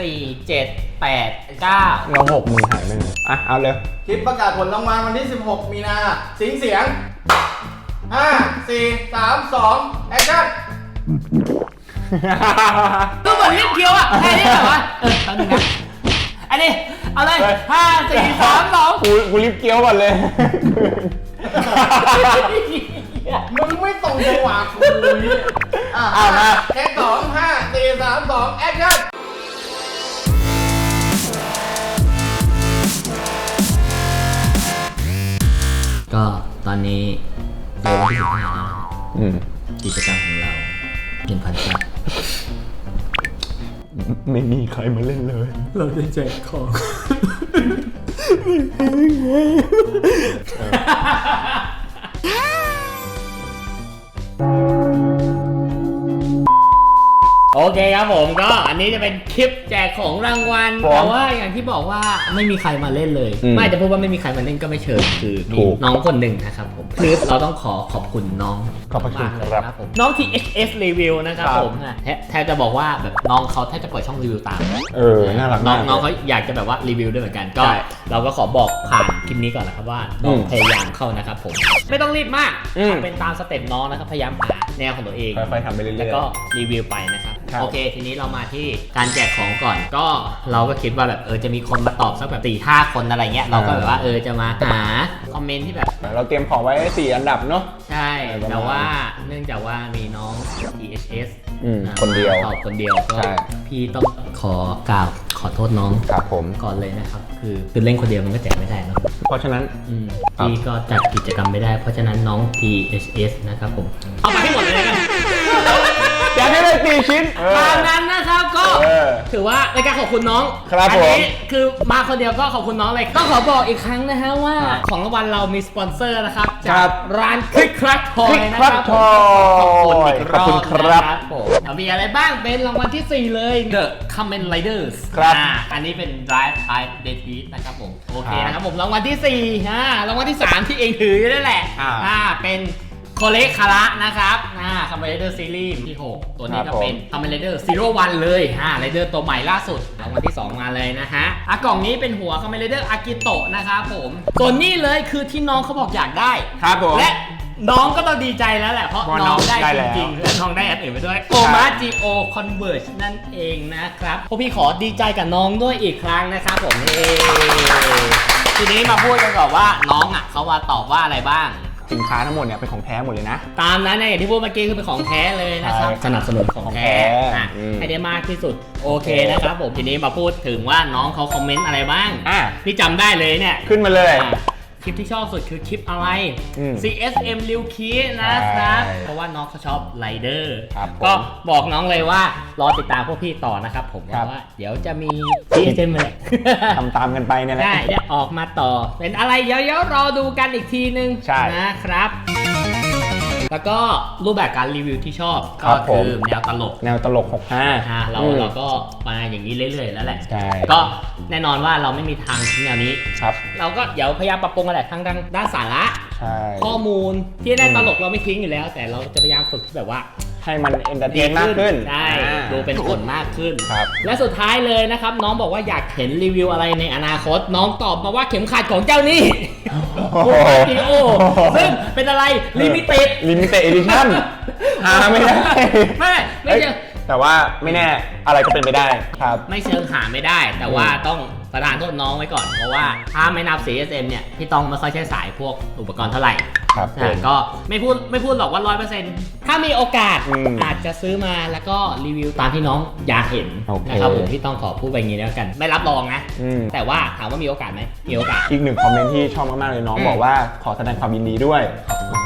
สี่เจ็ดแปดเก้าเงาหกมือหายไปไหนอะ เอาเลยคลิปประกาศผลรางวัลวันที่ 16 มีนา สิงเสียง 5 4 3 2 แอคชั่นก็เหมือนลิปเกียวอะแค่นี้แบบว่าเออตอนนึงนะอันนี้เอาเลยเฮ้ยห้าสี่สามสองกูกูรีบเกี้ยวก่อนเลย มึงไม่ตรงจังหวะกูเนี่ยอะเอามา แค่สองห้าสี่สามสองแอคชั่น ก็ตอนนี้เดือนที่สิบห้าแล้วอืมกิจกรรมของเราหนึ่งพันซับไม่มีใครมาเล่นเลย เราจะแจกของ โอเคครับผมก็อันนี้จะเป็นคลิปแจกของรางวัลผมแต่ว่าอย่างที่บอกว่าไม่มีใครมาเล่นเลย อืมไม่จะพูดว่าไม่มีใครมาเล่นก็ไม่เชิงคือมีถูกน้องคนหนึ่งนะครับผมคือเราต้องขอขอบคุณน้องขอบพระคุณมากเลยครับครับ ผมน้อง THS Review นะครับครับ ผมอะแทแทบจะบอกว่าแบบน้องเขาแทบจะเปิดช่องรีวิวตาม เออ น่ารักน้อมางก น้องเขาอยากจะแบบว่ารีวิวด้วยเหมือนกันก็ ใช่ เราก็ขอบอกผ่าน คลิปนี้ก่อนนะครับว่าน้องอืมพยายามเข้านะครับผม ไม่ต้องรีบมากอืมเป็นตามสเต็ปน้องนะครับ พยายามหาแนวของตัวเอง ค่อยๆทำไปเรื่อยๆ แล้วก็รีวิวไปนะครับ ครับโอเค ทีนี้เรามาที่การแจกของก่อน ก็เราก็คิดว่าแบบเออจะมีคนมาตอบสักแบบสี่ห้าคนอะไรเงี้ย เราก็แบบว่าเออจะมาหาคอมเมนต์ที่แบบเราเตรียมของไว้สี่อันดับเนาะ ใช่ อะไรประมาณแต่ว่าเนื่องจากว่ามีน้อง EHS อืมอ่าคนเดียวตอบคนเดียวก็ใช่ พี่ต้องขอกล่าว ขอโทษน้องครับผม ก่อนเลยนะครับ คือคือเล่นคนเดียวมันก็แจกไม่ได้เนอะเพราะฉะนั้น อืมครับ พี่ก็จัดกิจกรรมไม่ได้ เพราะฉะนั้นน้อง THS นะครับผม เอามาให้หมดเลยแล้ วกันอยากให้ได้สี่ชิ้นเออตามนั้นนะครับก็เออถือว่าในการขอบคุณน้องครับอันี้ผมคือมาคนเดียวก็ขอบคุณน้องเลยต้องขอบอกอีกครั้งนะฮะว่าครับของรางวัลเรามีสปอนเซอร์นะครับคจารักบร้านคลิกคลักทอย Click นะครับ Clack ผม Toy ขอบคุณอีกรอบขอบคุณครับนะผมเอามีอะไรบ้างเป็นรางวัลที่4เลย The Kamen Riders ครับอ่าอันนี้เป็น Drive Type d e t e a t นะครับผมโอเคครับ นะครับผมรางวัลที่4อ่ารางวัลที่3ที่เองถืออยู่นั่นแหละอ่า อ่าเป็น โคเลคาระนะครับอ่าคาเม n เดอร์ซีรีส์ที่ 6 ตัวนี้ครัก็บผมเป็นคาเม n เดอร์ซีโร่วันเลยอ่าไรเดอร์ตัวใหม่ล่าสุดรางวัลที่ 2 มาเลยนะฮะอะกล่องนี้เป็นหัวคาเม n เดอร์อากิโตะนะครับผมส่วนนี้เลยคือที่น้องเขาบอกอยากได้ ครับผม และน้องก็ต้องดีใจแล้วแหละ เพราะเพราะน้องได้น้องได้จแล้ว ริงๆและน้องได้อันอื่นไปด้วยโอมาจิโอคอนเวิร์นั่นเองนะครับพวกพี่ขอดีใจกับน้องด้วยอีกครั้งนะครับผมเย้ทีนี้มาพูดกันก่อนว่าน้องอะเขามาตอบว่าอะไรบ้าง สินค้าทั้งหมดเนี่ยเป็นของแท้หมดเลยนะ ตามนั้นเนี่ยอย่างที่พูดเมื่อกี้คือเป็นของแท้เลยนะครับใช่สนับสนุนของแท้ของแท้อะอืมให้ได้มากที่สุดโอเคนะครับผมทีนี้มาพูดถึงว่าน้องเขาคอมเมนต์อะไรบ้างอะ ที่จำได้เลยเนี่ย ขึ้นมาเลย อะค ลิปที่ชอบสุดคือคลิปอะไร อืม CSM ลิวคีนะครับ ใช่เพราะว่าน้องเขาชอบไรเดอร์ ครับผมก็บอกน้องเลยว่ารอติดตามพวกพี่ต่อนะครับผมครับ ว่าเดี๋ยวจะมี CSM มาแหละทำตามกันไปเนี่ยแหละ ได้เดี๋ยวออกมาต่อ เป็นอะไรเดี๋ยวเดี๋ยวรอดูกันอีกทีนึงใช่ นะครับ แล้วก็รูปแบบการรีวิวที่ชอบครัก็บผม คือแนวตลกแนวตลก 65อ่าเราอืม เราก็มาอย่างนี้เรื่อยๆ แล้วแหละ ใช่ ก็แน่นอนว่าเราไม่มีทางทิ้งแนวนี้ ครับ เราก็เดี๋ยวพยายามปรับปรุงกันแหละทั้งด้านด้านสาระ ใช่ ข้อมูลที่ได้อืมตลกเราไม่ทิ้งอยู่แล้ว แต่เราจะพยายามฝึกที่แบบว่า ให้มันเอนเตอร์เทนมากขึ้นใช่อ่า ดูเป็นผลมากขึ้น ครับ และสุดท้ายเลยนะครับ น้องบอกว่าอยากเห็นรีวิวอะไรในอนาคต น้องตอบมาว่าเข็มขัดของเจ้านี่โอ้โหทีโอซึ่งเป็นอะไรลิมิเต็ด ลิมิเต็ดอีดิชั่นหาไม่ได้ไม่ไม่เอ้ยเชิงแต่ว่าไม่แน่อะไรก็เป็นไปได้ครับ ไม่เชิงหาไม่ได้ แต่ว่าอืมต้องประทานโทษน้องไว้ก่อน เพราะว่าถ้าไม่นับ CSM เนี่ย พี่ต้องไม่ค่อยใช้สายพวกอุปกรณ์เท่าไหร่ ครับผอะมก็ไม่พูดไม่พูดหรอกว่าร้อยเปอร์เซ็นต์ถ้ามีโอกาสอืมอาจจะซื้อมาแล้วก็รีวิวตามที่น้องอยากเห็นโอเค นะครับผมที่ต้องขอพูดไปอย่างนี้แล้วกัน ไม่รับรองนะ อืม แต่ว่าถามว่ามีโอกาสไหมมีโอกาส อีกหนึ่งคอมเมนต์ที่ชอบมาก ๆ เลยน้องอืม บอกว่าขอแสดงความยินดีด้วย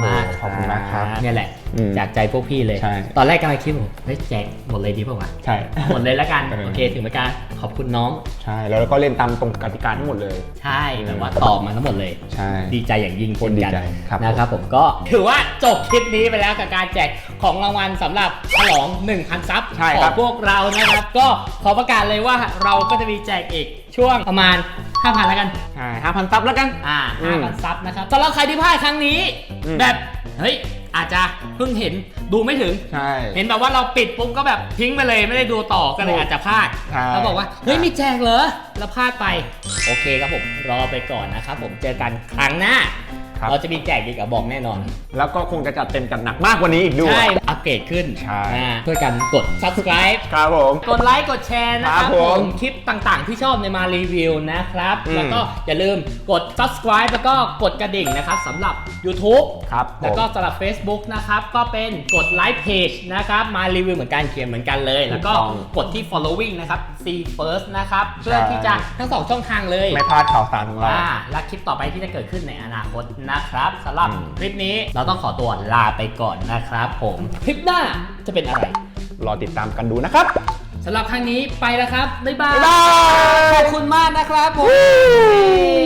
มากขอบคุณมากครับ เนี่ยแหละ อืมจากใจพวกพี่เลย ใช่ ตอนแรกกำลังคิดว่าเฮ้ยแจกหมดเลยดีเปล่าวะใช่ หมดเลยแล้วกัน เออ โอเคถึงเป็นการ ขอบคุณน้อง ใช่แล้วก็เล่นตามตรงกติกาทั้งหมดเลย ใช่แบบว่าตอบมาทั้งหมดเลย ใช่ ดีใจอย่างยิ่งโคตรดีใจเช่นกันครับนะครับผมก็ถือว่าจบคลิปนี้ไปแล้วกับการแจกของรางวัลสำหรับฉลอง 1,000 ซับใช่ขครัอบงพวกเรานะครับ ก็ขอประกาศเลยว่าเราก็จะมีแจกอีกช่วงประมาณ 5,000 แล้วกันใช่ห้าพันซับแล้วกันอ่าอืม5,000 ซับนะครับสำหรับใครที่พลาดครั้งนี้อืมแบบเฮ้ย อาจจะเพิ่งเห็นดูไม่ถึง ใช่ เห็นแบบว่าเราปิดปุ๊บก็แบบทิ้งไปเลยไม่ได้ดูต่อก็เลยอาจจะพลาดใช่ แล้วบอกว่าเฮ้ยมีแจกเหรอแล้วพลาดไป โอเคครับผมรอไปก่อนนะครับผมเจอกันครั้งหน้า ครับ เราจะมีแจกดีกับบอกแน่นอน แล้วก็คงจะจัดเต็มกันหนักมากกว่านี้อีกด้วย ใช่ อัปเกรดขึ้นใช่ อ่าช่วยกันกด subscribe ครับผม กดไลค์กดแชร์นะคครัรับบผมคลิปต่างๆที่ชอบในมารีวิวนะครับ อืม แล้วก็อย่าลืมกด subscribe แล้วก็กดกระดิ่งนะครับสำหรับ YouTube ครับแล้วก็ผมสำหรับ Facebook นะครับ ก็เป็นกดไลค์เพจนะครับมารีวิวเหมือนกันเขียนเหมือนกันเลย แล้วก็ถูกต้องกดที่ following นะครับ C first นะครับเพื่อใช่ ที่จะทั้งสองช่องทางเลยไม่พลาดข่าวสารของเรา อ่าและคลิปต่อไปที่จะเกิดขึ้นในอนาคตนะครับสำหรับอืมคลิปนี้เราต้องขอตัวลาไปก่อนนะครับผมคลิปหน้าจะเป็นอะไร รอติดตามกันดูนะครับสำหรับครั้งนี้ไปแล้วครับ บ๊ายบาย บ๊ายบาย ขอบคุณมากนะครับผม